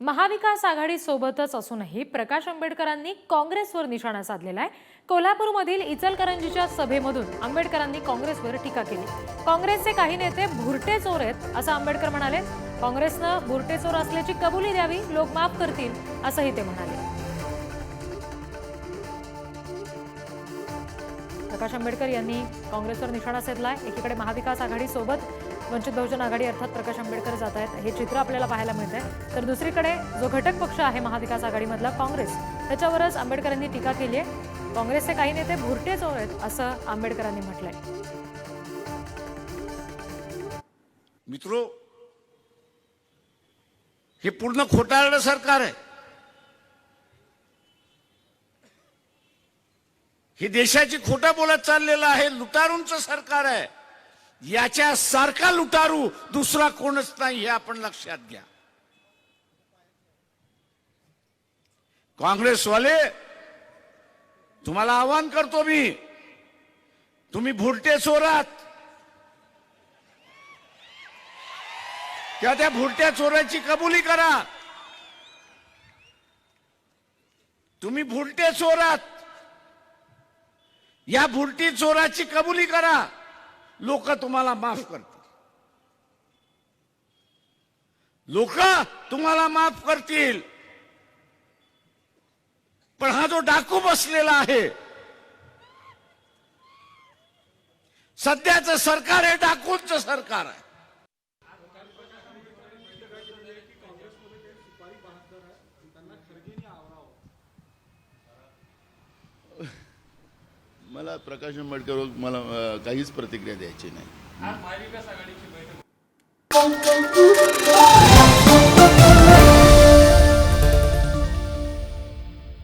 महाविकास आघाडीसोबतच असूनही प्रकाश आंबेडकरांनी काँग्रेसवर निशाणा साधलेला आहे. कोल्हापूरमधील इचलकरंजीच्या सभेमधून आंबेडकरांनी काँग्रेसवर टीका केली. काँग्रेसचे काही नेते भुरटे चोर आहेत असं आंबेडकर म्हणाले. काँग्रेसनं भुरटे चोर असल्याची कबुली द्यावी लोक माफ करतील असंही ते म्हणाले. प्रकाश आंबेडकर यांनी काँग्रेसवर निशाणा साधला एकीकडे महाविकास आघाडीसोबत वंचित बहुजन आघाडी अर्थात प्रकाश आंबेडकर जात आहेत. हे चित्र आपल्याला पाहायला मिळत आहे तर दुसरीकडे जो घटक पक्ष आहे महाविकास आघाडीमधला काँग्रेस. त्याच्यावरच आंबेडकरांनी टीका केली आहे. काँग्रेसचे काही नेते भुरटे चोर आहेत असं आंबेडकरांनी म्हटलंय. मित्रो हे पूर्ण खोटारडं सरकार आहे. हे देशाची खोटं बोलत चाललेलं आहे लुटारूंचं सरकार आहे. याच्या सारखा लुटारू दुसरा कोणच नाही हे आपण लक्षात घ्या. काँग्रेसवाले तुम्हाला आवाहन करतो मी तुम्ही भुरटे चोरात. त्या त्या भुरट्या चोराची कबुली करा. तुम्ही भुरटे चोरात. या भुरटी चोराची कबुली करा. लोक तुम्हाला माफ करतील. लोक तुम्हाला माफ करतील. पण हा जो डाकू बसलेला आहे सध्याचं सरकार हे डाकूंचं सरकार आहे. मला प्रकाश आंबेडकर मला काहीच प्रतिक्रिया द्यायची नाही. महाविकास आघाडीची